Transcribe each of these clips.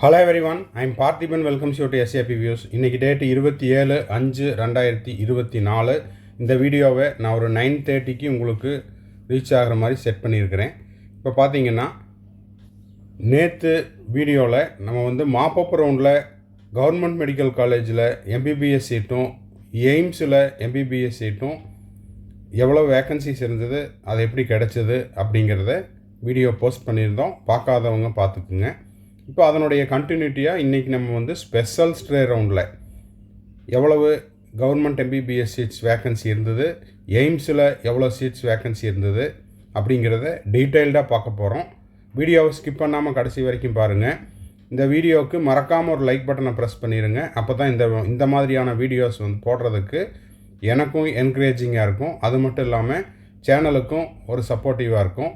Hello everyone I'm Parthiban welcomes you to SAP views இன்றைக்கி date இருபத்தி ஏழு அஞ்சு ரெண்டாயிரத்தி இருபத்தி நாலு. இந்த வீடியோவை நான் ஒரு நைன் தேர்ட்டிக்கு உங்களுக்கு ரீச் ஆகிற மாதிரி செட் பண்ணியிருக்கிறேன். இப்போ பார்த்தீங்கன்னா நேற்று வீடியோவில் நம்ம வந்து மாப்பப் ரவுண்டில் கவர்மெண்ட் மெடிக்கல் காலேஜில் எம்பிபிஎஸ் சீட்டும் எய்ம்ஸில் எம்பிபிஎஸ் சீட்டும் எவ்வளோ வேக்கன்சிஸ் இருந்தது அது எப்படி கிடச்சிது அப்படிங்கிறத வீடியோ போஸ்ட் பண்ணியிருந்தோம். பார்க்காதவங்க பார்த்துக்குங்க. இப்போ அதனுடைய கண்டினியூட்டியாக இன்றைக்கி நம்ம வந்து ஸ்பெஷல் ஸ்ட்ரே ரவுண்டில் எவ்வளவு கவர்மெண்ட் எம்பிபிஎஸ் சீட்ஸ் வேக்கன்சி இருந்தது எய்ம்ஸில் எவ்வளோ சீட்ஸ் வேக்கன்சி இருந்தது அப்படிங்கிறத டீட்டெயில்டாக பார்க்க போகிறோம் வீடியோவை ஸ்கிப் பண்ணாமல் கடைசி வரைக்கும் பாருங்கள் இந்த வீடியோவுக்கு மறக்காமல் ஒரு லைக் பட்டனை ப்ரெஸ் பண்ணிடுங்க அப்போ தான் இந்த இந்த மாதிரியான வீடியோஸ் வந்து போடுறதுக்கு எனக்கும் என்கரேஜிங்காக இருக்கும். அது மட்டும் இல்லாமல் சேனலுக்கும் ஒரு சப்போர்ட்டிவாக இருக்கும்.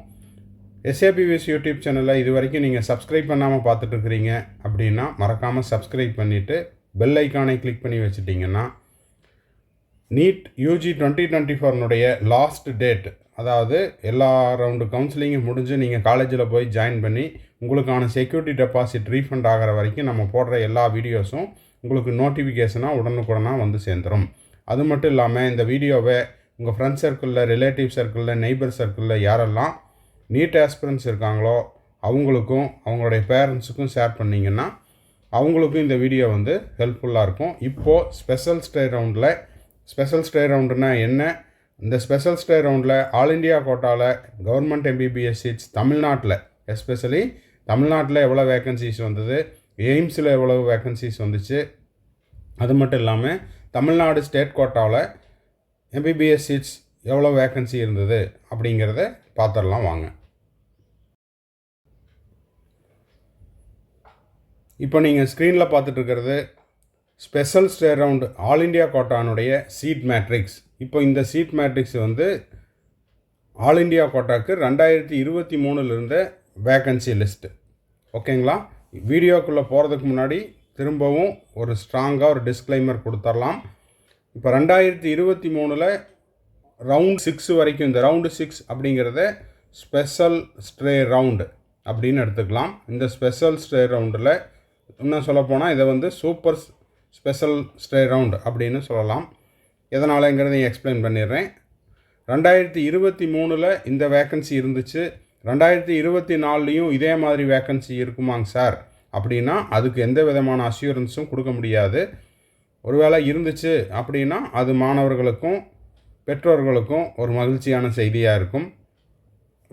எஸ்ஏபிவிஎஸ் யூடியூப் சேனலில் இது வரைக்கும் நீங்கள் சப்ஸ்கிரைப் பண்ணாமல் பார்த்துட்டு இருக்கிறீங்க அப்படின்னா மறக்காமல் சப்ஸ்கிரைப் பண்ணிவிட்டு பெல் ஐக்கானை கிளிக் பண்ணி வச்சுட்டிங்கன்னா நீட் யூஜி டுவெண்ட்டி டுவெண்ட்டி ஃபோர்னுடைய லாஸ்ட் டேட் அதாவது எல்லா ரவுண்டு கவுன்சிலிங்கும் முடிஞ்சு நீங்கள் காலேஜில் போய் ஜாயின் பண்ணி உங்களுக்கான செக்யூரிட்டி டெபாசிட் ரீஃபண்ட் ஆகிற வரைக்கும் நம்ம போடுற எல்லா வீடியோஸும் உங்களுக்கு நோட்டிஃபிகேஷனாக உடனுக்குடனாக வந்து சேர்ந்துடும் அது மட்டும் இல்லாமல் இந்த வீடியோவை உங்கள் ஃப்ரெண்ட்ஸ் சர்க்கிளில் ரிலேட்டிவ் சர்க்கிளில் நெய்பர் சர்க்கிளில் யாரெல்லாம் நீட் ஆஸ்பிரன்ஸ் இருக்காங்களோ அவங்களுக்கும் அவங்களுடைய பேரண்ட்ஸுக்கும் ஷேர் பண்ணிங்கன்னா அவங்களுக்கும் இந்த வீடியோ வந்து ஹெல்ப்ஃபுல்லாக இருக்கும். இப்போது ஸ்பெஷல் ஸ்டே ரவுண்டில் ஸ்பெஷல் ஸ்டே ரவுண்டுனா என்ன? இந்த ஸ்பெஷல் ஸ்டே ரவுண்டில் ஆல் இண்டியா கோட்டாவில் கவர்மெண்ட் எம்பிபிஎஸ் சீட்ஸ் தமிழ்நாட்டில் எஸ்பெஷலி தமிழ்நாட்டில் எவ்வளோ வேக்கன்சிஸ் வந்தது எய்ம்ஸில் எவ்வளோ வேக்கன்சிஸ் வந்துச்சு. அது மட்டும் இல்லாமல் தமிழ்நாடு ஸ்டேட் கோட்டாவில் எம்பிபிஎஸ் சீட்ஸ் எவ்வளோ வேக்கன்சி இருந்தது அப்படிங்கிறத பார்த்துடலாம் வாங்க. இப்போ நீங்கள் ஸ்க்ரீனில் பார்த்துட்ருக்கிறது special stray round all India கோட்டானுடைய seat matrix இப்போ இந்த சீட் மேட்ரிக்ஸ் வந்து ஆல் இண்டியா கோட்டாக்கு ரெண்டாயிரத்தி இருபத்தி மூணில் வேக்கன்சி லிஸ்ட்டு ஓகேங்களா? வீடியோக்குள்ளே போகிறதுக்கு முன்னாடி திரும்பவும் ஒரு ஸ்ட்ராங்காக ஒரு டிஸ்க்ளைமர் கொடுத்துடலாம் இப்போ ரெண்டாயிரத்தி இருபத்தி மூணில் ரவுண்ட் சிக்ஸ் வரைக்கும் இந்த ரவுண்டு சிக்ஸ் அப்படிங்கிறத ஸ்பெஷல் ஸ்ட்ரே ரவுண்டு அப்படின்னு எடுத்துக்கலாம். இந்த ஸ்பெஷல் ஸ்ட்ரே ரவுண்டில் இன்னும் சொல்லப்போனால் இதை வந்து சூப்பர் ஸ்பெஷல் ஸ்டே ரவுண்ட் அப்படின்னு சொல்லலாம். எதனாலங்கிறதையும் எக்ஸ்பிளைன் பண்ணிடுறேன். ரெண்டாயிரத்தி இருபத்தி மூணில் இந்த வேக்கன்சி இருந்துச்சு. ரெண்டாயிரத்தி இருபத்தி நாலுலேயும் இதே மாதிரி வேக்கன்சி இருக்குமாங்க சார். அப்படின்னா அதுக்கு எந்த விதமான அஷூரன்ஸும் கொடுக்க முடியாது. ஒருவேளை இருந்துச்சு அப்படின்னா அது மாணவர்களுக்கும் பெற்றோர்களுக்கும் ஒரு மகிழ்ச்சியான செய்தியாக இருக்கும்.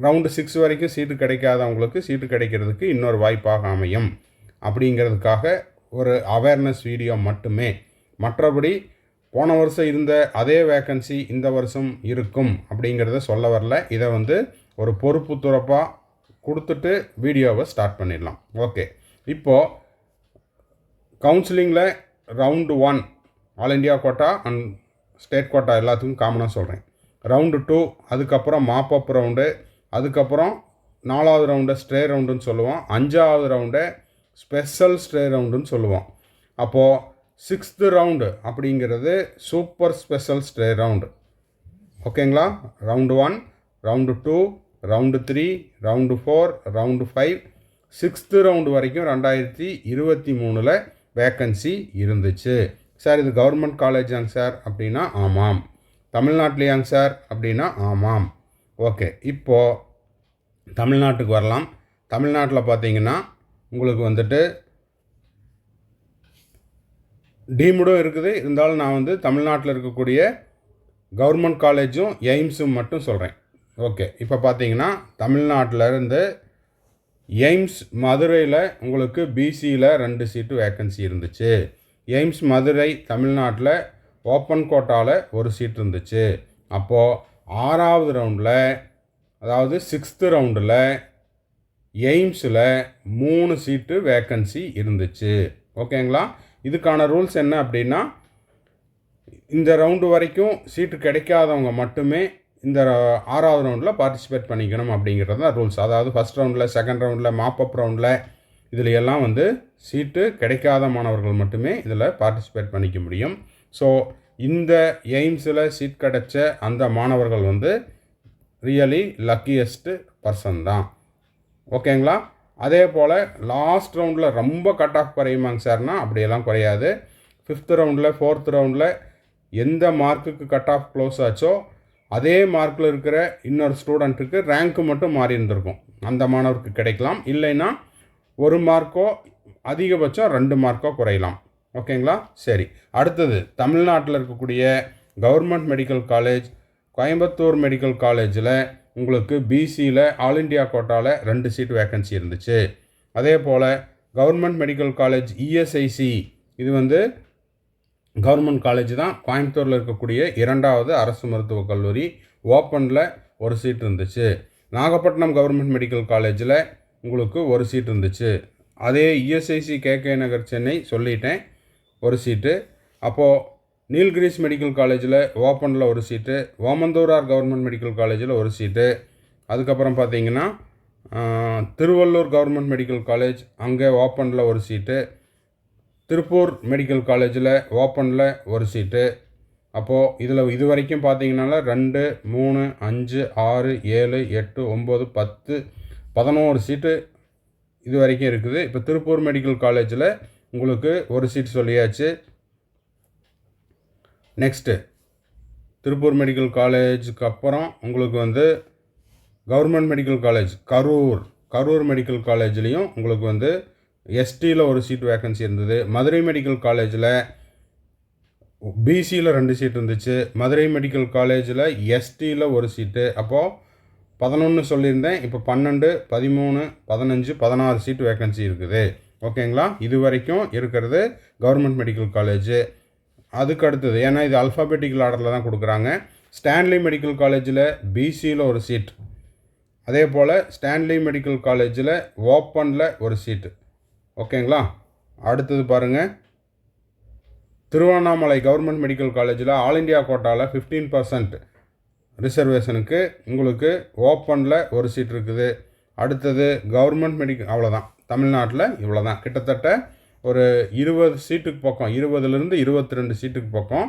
ரவுண்டு சிக்ஸ் வரைக்கும் சீட்டு கிடைக்காதவங்களுக்கு சீட்டு கிடைக்கிறதுக்கு இன்னொரு வாய்ப்பாக அமையும். அப்படிங்கிறதுக்காக ஒரு அவேர்னஸ் வீடியோ மட்டுமே. மற்றபடி போன வருஷம் இருந்த அதே வேக்கன்சி இந்த வருஷம் இருக்கும் அப்படிங்கிறத சொல்ல வரல. இதை வந்து ஒரு பொறுப்பு துறப்பாக கொடுத்துட்டு வீடியோவை ஸ்டார்ட் பண்ணிடலாம். ஓகே இப்போது கவுன்சிலிங்கில் round one all India quota and state quota எல்லாத்துக்கும் காமனாக சொல்கிறேன் ரவுண்டு டூ அதுக்கப்புறம் மாப்பப் ரவுண்டு அதுக்கப்புறம் நாலாவது ரவுண்டை ஸ்ட்ரே ரவுண்டுன்னு சொல்லுவோம். அஞ்சாவது ரவுண்டை ஸ்பெஷல் ஸ்ட்ரே ரவுண்டுன்னு சொல்லுவோம். அப்போது சிக்ஸ்த்து ரவுண்டு அப்படிங்கிறது சூப்பர் ஸ்பெஷல் ஸ்ட்ரே ரவுண்டு. ஓகேங்களா? Round one round two round three round four round five. Sixth round வரைக்கும் ரெண்டாயிரத்தி இருபத்தி மூணில் வேக்கன்சி இருந்துச்சு. சார் இது கவர்மெண்ட் காலேஜாங்க சார்? அப்படின்னா ஆமாம். தமிழ்நாட்டிலேயாங்க சார்? அப்படின்னா ஆமாம். ஓகே இப்போது தமிழ்நாட்டுக்கு வரலாம். தமிழ்நாட்டில் பார்த்தீங்கன்னா உங்களுக்கு வந்துட்டு டீமுடும் இருக்குது. இருந்தாலும் நான் வந்து தமிழ்நாட்டில் இருக்கக்கூடிய கவர்மெண்ட் காலேஜும் எய்ம்ஸும் மட்டும் சொல்கிறேன் ஓகே. இப்போ பார்த்தீங்கன்னா தமிழ்நாட்டில் இருந்து எய்ம்ஸ் மதுரையில் உங்களுக்கு பிசியில் ரெண்டு சீட்டு வேக்கன்சி இருந்துச்சு. எய்ம்ஸ் மதுரை தமிழ்நாட்டில் ஓப்பன் கோட்டாவில் ஒரு சீட் இருந்துச்சு. அப்போது ஆறாவது ரவுண்டில் அதாவது சிக்ஸ்த்து ரவுண்டில் எய்ம்ஸில் மூணு சீட்டு வேக்கன்சி இருந்துச்சு. ஓகேங்களா? இதுக்கான ரூல்ஸ் என்ன அப்படின்னா இந்த ரவுண்டு வரைக்கும் சீட்டு கிடைக்காதவங்க மட்டுமே இந்த ஆறாவது ரவுண்டில் பார்ட்டிசிபேட் பண்ணிக்கணும் அப்படிங்கிறது தான் ரூல்ஸ் அதாவது ஃபஸ்ட் ரவுண்டில் செகண்ட் ரவுண்டில் மாப்பப் ரவுண்டில் இதில் எல்லாம் வந்து சீட்டு கிடைக்காத மாணவர்கள் மட்டுமே இதில் பார்ட்டிசிபேட் பண்ணிக்க முடியும். ஸோ இந்த எய்ம்ஸில் சீட் கிடைச்ச அந்த மாணவர்கள் வந்து ரியலி லக்கியஸ்ட்டு பர்சன் தான். ஓகேங்களா? அதே போல் லாஸ்ட் ரவுண்டில் ரொம்ப கட் ஆஃப் குறையுமாங்க சார்னா அப்படியெல்லாம் குறையாது. ஃபிஃப்த் ரவுண்டில் ஃபோர்த் ரவுண்டில் எந்த மார்க்குக்கு கட் ஆஃப் க்ளோஸ் ஆச்சோ அதே மார்க்கில் இருக்கிற இன்னொரு ஸ்டூடெண்ட்டுக்கு ரேங்க்கு மட்டும் மாறி இருந்திருக்கும். அந்த மாணவருக்கு கிடைக்கலாம். இல்லைன்னா ஒரு மார்க்கோ அதிகபட்சம் ரெண்டு மார்க்கோ குறையலாம். ஓகேங்களா? சரி. அடுத்தது தமிழ்நாட்டில் இருக்கக்கூடிய government medical college Coimbatore medical காலேஜில் உங்களுக்கு பிசியில் ஆல் இண்டியா கோட்டாவில் ரெண்டு சீட் வேக்கன்சி இருந்துச்சு. அதே போல் கவர்மெண்ட் மெடிக்கல் காலேஜ் இஎஸ்ஐசி இது வந்து கவர்மெண்ட் காலேஜ் தான் கோயம்புத்தூரில் இருக்கக்கூடிய இரண்டாவது அரசு மருத்துவக் கல்லூரி ஓப்பனில் ஒரு சீட் இருந்துச்சு. நாகப்பட்டினம் கவர்மெண்ட் மெடிக்கல் காலேஜில் உங்களுக்கு ஒரு சீட் இருந்துச்சு. அதே இஎஸ்ஐசி கேகே நகர் சென்னை சொல்லிட்டேன். ஒரு சீட்டு அப்போது நீல்கிரிஸ் மெடிக்கல் காலேஜில் ஓப்பனில் ஒரு சீட்டு ஓமந்தூரார் கவர்மெண்ட் மெடிக்கல் காலேஜில் ஒரு சீட்டு. அதுக்கப்புறம் பார்த்தீங்கன்னா திருவள்ளூர் கவர்மெண்ட் மெடிக்கல் காலேஜ் அங்கே ஓப்பனில் ஒரு சீட்டு. திருப்பூர் மெடிக்கல் காலேஜில் ஓப்பனில் ஒரு சீட்டு. அப்போது இதில் இது வரைக்கும் பார்த்தீங்கனால ரெண்டு மூணு அஞ்சு ஆறு ஏழு எட்டு ஒம்பது பத்து பதினோரு சீட்டு இது வரைக்கும் இருக்குது. இப்போ திருப்பூர் மெடிக்கல் காலேஜில் உங்களுக்கு ஒரு சீட் சொல்லியாச்சு. நெக்ஸ்ட்டு திருப்பூர் மெடிக்கல் காலேஜுக்கு அப்புறம் உங்களுக்கு வந்து government medical college Karur. Karur medical காலேஜ்லேயும் உங்களுக்கு வந்து எஸ்டியில் ஒரு சீட் வேக்கன்சி இருந்தது. மதுரை மெடிக்கல் காலேஜில் பிசியில் ரெண்டு சீட் இருந்துச்சு. மதுரை மெடிக்கல் காலேஜில் எஸ்டியில் ஒரு சீட்டு அப்போது பதினொன்று சொல்லியிருந்தேன். இப்போ பன்னெண்டு பதிமூணு பதினஞ்சு பதினாறு சீட் வேக்கன்சி இருக்குது. ஓகேங்களா இது வரைக்கும் இருக்கிறது கவர்மெண்ட் மெடிக்கல் காலேஜு அதுக்கு அடுத்தது ஏன்னா இது அல்ஃபாபெட்டிக்கல் ஆர்டரில் தான் கொடுக்குறாங்க. ஸ்டான்லி மெடிக்கல் காலேஜில் பிசியில் ஒரு சீட் அதே போல் ஸ்டான்லி மெடிக்கல் காலேஜில் ஓப்பனில் ஒரு சீட்டு ஓகேங்களா அடுத்தது பாருங்கள் திருவண்ணாமலை கவர்மெண்ட் மெடிக்கல் காலேஜில் ஆல் இண்டியா கோட்டாவில் ஃபிஃப்டீன் பர்சன்ட் ரிசர்வேஷனுக்கு உங்களுக்கு ஓப்பனில் ஒரு சீட் இருக்குது. அடுத்தது கவர்மெண்ட் மெடிக்கல் அவ்வளோதான் தமிழ்நாட்டில் இவ்வளோ தான் கிட்டத்தட்ட ஒரு இருபது சீட்டுக்கு பக்கம் இருபதுலேருந்து இருபத்தி ரெண்டு சீட்டுக்கு பக்கம்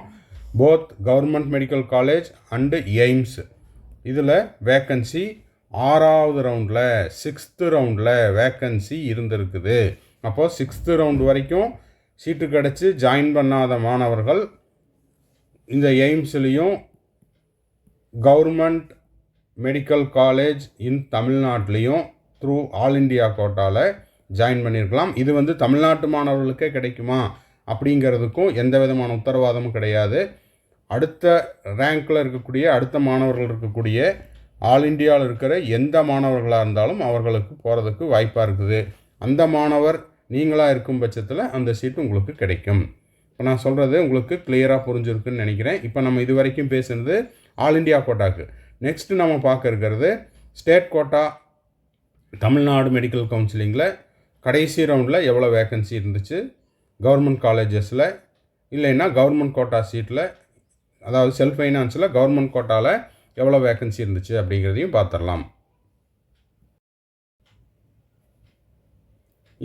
both government medical college and AIIMS இதில் வேக்கன்சி ஆறாவது ரவுண்டில் சிக்ஸ்த்து ரவுண்டில் வேக்கன்சி இருந்திருக்குது. அப்போது சிக்ஸ்த்து ரவுண்ட் வரைக்கும் சீட்டு கிடச்சி ஜாயின் பண்ணாத மாணவர்கள் இந்த எய்ம்ஸ்லேயும் கவர்மெண்ட் மெடிக்கல் காலேஜ் இன் தமிழ்நாட்டிலையும் த்ரூ ஆல் இண்டியா கோட்டாவில் ஜாயின் பண்ணியிருக்கலாம் இது வந்து தமிழ்நாட்டு மாணவர்களுக்கே கிடைக்குமா? அப்படிங்கிறதுக்கும் எந்த விதமான உத்தரவாதமும் கிடையாது. அடுத்த ரேங்க்கில் இருக்கக்கூடிய அடுத்த மாணவர்கள் இருக்கக்கூடிய ஆல் இண்டியாவில் இருக்கிற எந்த மாணவர்களாக இருந்தாலும் அவர்களுக்கு போகிறதுக்கு வாய்ப்பாக இருக்குது. அந்த மாணவர் நீங்களாக இருக்கும் பட்சத்தில் அந்த சீட்டு உங்களுக்கு கிடைக்கும். இப்போ நான் சொல்கிறது உங்களுக்கு கிளியராக புரிஞ்சிருக்குன்னு நினைக்கிறேன். இப்போ நம்ம இது வரைக்கும் பேசுனது ஆல் இண்டியா கோட்டாக்கு. நெக்ஸ்ட்டு நம்ம பார்க்க இருக்கிறது ஸ்டேட் கோட்டா தமிழ்நாடு மெடிக்கல் கவுன்சிலிங்கில் கடைசி ரவுண்டில் எவ்வளோ வேக்கன்சி இருந்துச்சு? கவர்மெண்ட் காலேஜஸில் இல்லைன்னா கவர்மெண்ட் கோட்டா சீட்டில் அதாவது செல்ஃப் ஃபைனான்ஸில் கவர்மெண்ட் கோட்டாவில் எவ்வளோ வேக்கன்சி இருந்துச்சு அப்படிங்கிறதையும் பார்த்துடலாம்.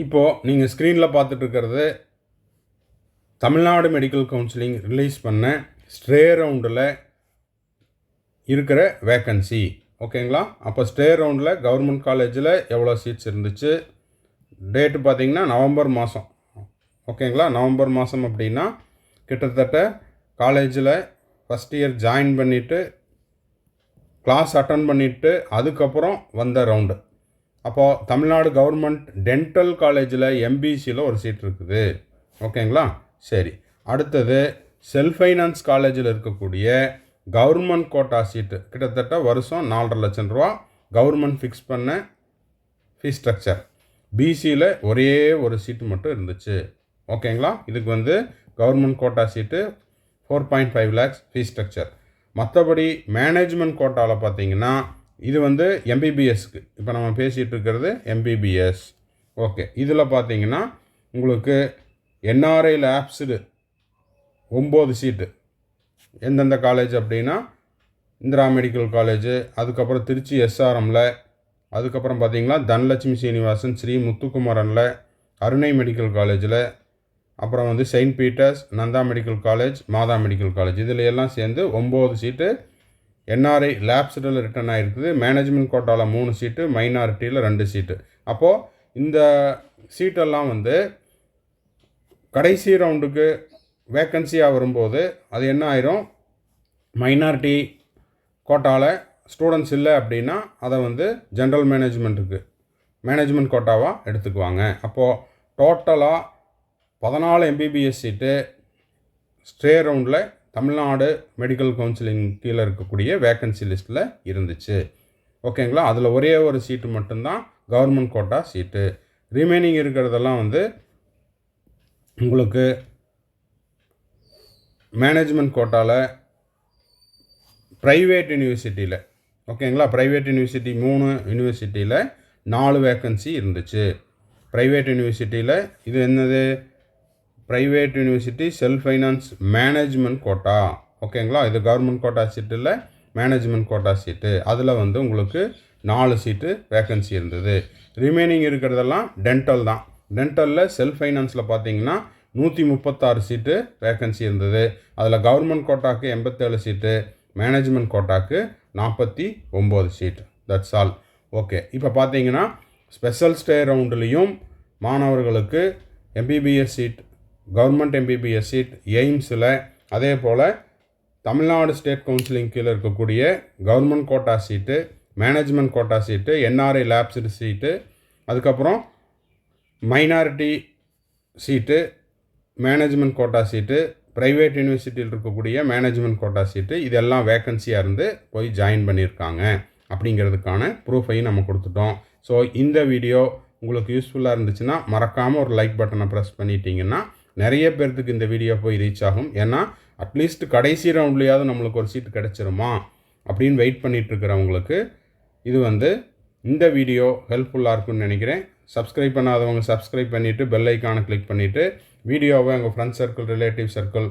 இப்போது நீங்கள் ஸ்க்ரீனில் பார்த்துட்டு இருக்கிறது தமிழ்நாடு மெடிக்கல் கவுன்சிலிங் ரிலீஸ் பண்ண ஸ்ட்ரே ரவுண்டில் இருக்கிற வேக்கன்சி ஓகேங்களா அப்போ ஸ்டே ரவுண்டில் கவர்மெண்ட் காலேஜில் எவ்வளோ சீட்ஸ் இருந்துச்சு? டேட்டு பார்த்தீங்கன்னா நவம்பர் மாதம் ஓகேங்களா? நவம்பர் மாதம் அப்படின்னா கிட்டத்தட்ட காலேஜில் ஃபஸ்ட் இயர் ஜாயின் பண்ணிவிட்டு கிளாஸ் அட்டன் பண்ணிவிட்டு அதுக்கப்புறம் வந்த ரவுண்டு அப்போது தமிழ்நாடு கவர்மெண்ட் டென்டல் காலேஜில் எம்பிசியில் ஒரு சீட் இருக்குது. ஓகேங்களா? சரி. அடுத்தது செல்ஃப் ஃபைனான்ஸ் காலேஜில் இருக்கக்கூடிய கவர்மெண்ட் கோட்டா சீட்டு கிட்டத்தட்ட வருஷம் நாலரை லட்சம் ரூபா கவர்மெண்ட் ஃபிக்ஸ் பண்ண ஃபீஸ் ஸ்ட்ரக்சர் பிசியில் ஒரே ஒரு சீட்டு மட்டும் இருந்துச்சு. ஓகேங்களா இதுக்கு வந்து government quota seat four point five lakhs fees structure மற்றபடி மேனேஜ்மெண்ட் கோட்டாவில் பார்த்தீங்கன்னா இது வந்து எம்பிபிஎஸ்க்கு இப்போ நம்ம பேசிகிட்டு இருக்கிறது எம்பிபிஎஸ் ஓகே இதில் பார்த்தீங்கன்னா உங்களுக்கு என்ஆர்ஐ லேப்ஸ்டு ஒம்பது சீட்டு எந்தெந்த காலேஜ் அப்படின்னா இந்திரா மெடிக்கல் காலேஜு அதுக்கப்புறம் திருச்சி எஸ்ஆர்எம்மில் அதுக்கப்புறம் பார்த்திங்கன்னா தனலட்சுமி சீனிவாசன் ஸ்ரீ முத்துக்குமரனில் அருணை மெடிக்கல் காலேஜில் அப்புறம் வந்து Saint Peter's Nandha medical college Madha medical college. இதில் எல்லாம் சேர்ந்து ஒம்பது சீட்டு என்ஆர்ஐ லேப்ஸில் ரிட்டர்ன் ஆகிருக்குது மேனேஜ்மெண்ட் கோட்டாவில் மூணு சீட்டு மைனாரிட்டியில் ரெண்டு சீட்டு. அப்போது இந்த சீட்டெல்லாம் வந்து கடைசி ரவுண்டுக்கு வேக்கன்சியாக வரும்போது அது என்ன ஆயிரும்? மைனாரிட்டி கோட்டாவில் ஸ்டூடெண்ட்ஸ் இல்லை அப்படின்னா அதை வந்து ஜென்ரல் மேனேஜ்மெண்ட்டுக்கு மேனேஜ்மெண்ட் கோட்டாவாக எடுத்துக்குவாங்க. அப்போது டோட்டலாக பதினாலு எம்பிபிஎஸ் சீட்டு ஸ்டே ரவுண்டில் தமிழ்நாடு மெடிக்கல் கவுன்சிலிங் கீழே இருக்கக்கூடிய வேக்கன்சி லிஸ்ட்டில் இருந்துச்சு. ஓகேங்களா அதில் ஒரே ஒரு சீட்டு மட்டும்தான் கவர்மெண்ட் கோட்டா சீட்டு. ரிமைனிங் இருக்கிறதெல்லாம் வந்து உங்களுக்கு மேனேஜ்மெண்ட் கோட்டாவில் ப்ரைவேட் யூனிவர்சிட்டியில் ஓகேங்களா ப்ரைவேட் யூனிவர்சிட்டி மூணு யூனிவர்சிட்டியில் நாலு வேக்கன்சி இருந்துச்சு. ப்ரைவேட் யூனிவர்சிட்டியில் இது என்னது? Private university self finance management quota ஓகேங்களா இது கவர்மெண்ட் கோட்டா சீட்டில் மேனேஜ்மெண்ட் கோட்டா சீட்டு அதில் வந்து உங்களுக்கு நாலு சீட்டு வேக்கன்சி இருந்தது. ரிமைனிங் இருக்கிறதெல்லாம் டென்டல் தான். டென்டலில் செல்ஃப் ஃபைனான்ஸில் பார்த்தீங்கன்னா நூற்றி முப்பத்தாறு சீட்டு வேக்கன்சி இருந்தது. அதில் கவர்மெண்ட் கோட்டாக்கு எண்பத்தேழு சீட்டு மேனேஜ்மெண்ட் கோட்டாக்கு நாற்பத்தி ஒம்பது சீட் தட்ஸ் ஆல் ஓகே இப்போ பார்த்தீங்கன்னா ஸ்பெஷல் ஸ்டே ரவுண்டுலேயும் மாணவர்களுக்கு MBBS seat government MBBS seat எய்ம்ஸில் அதே போல் தமிழ்நாடு ஸ்டேட் கவுன்சிலிங் கீழே இருக்கக்கூடிய government quota seat management quota seat NRI lapsed seat அதுக்கப்புறம் minority seat management quota seat private யூனிவர்சிட்டியில் இருக்கக்கூடிய மேனேஜ்மெண்ட் கோட்டா சீட்டு இதெல்லாம் வேக்கன்சியாக இருந்து போய் ஜாயின் பண்ணியிருக்காங்க அப்படிங்கிறதுக்கான ப்ரூஃபையும் நம்ம கொடுத்துட்டோம். ஸோ இந்த வீடியோ உங்களுக்கு யூஸ்ஃபுல்லாக இருந்துச்சுன்னா மறக்காமல் ஒரு லைக் பட்டனை ப்ரெஸ் பண்ணிட்டீங்கன்னா நிறைய பேர்த்துக்கு இந்த வீடியோ போய் ரீச் ஆகும். ஏன்னா அட்லீஸ்ட் கடைசி ரவுண்ட்லேயாவது நம்மளுக்கு ஒரு சீட் கிடச்சிருமா அப்படின்னு வெயிட் பண்ணிகிட்ருக்கிறவங்களுக்கு இது வந்து இந்த வீடியோ ஹெல்ப்ஃபுல்லாக இருக்கும்னு நினைக்கிறேன். சப்ஸ்கிரைப் பண்ணாதவங்க சப்ஸ்கிரைப் பண்ணிவிட்டு பெல் ஐக்கானை கிளிக் பண்ணிவிட்டு வீடியோவை உங்கள் friends circle relative circle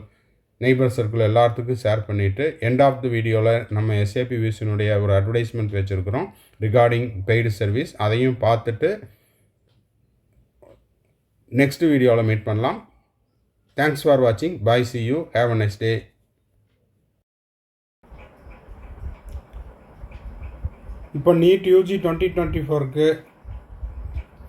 neighbour circle எல்லாத்துக்கும் ஷேர் பண்ணிவிட்டு எண்ட் ஆஃப் தி வீடியோவில் நம்ம எஸ்ஏபி வியூஸினுடைய ஒரு அட்வர்டைஸ்மெண்ட் வச்சுருக்கிறோம் ரிகார்டிங் பெய்டு சர்வீஸ் அதையும் பார்த்துட்டு நெக்ஸ்ட் வீடியோவில் மீட் பண்ணலாம். தேங்க்ஸ் ஃபார் வாட்சிங் bye see you have a next day இப்போ நீட் யூஜி டுவெண்ட்டி டுவெண்ட்டி ஃபோருக்கு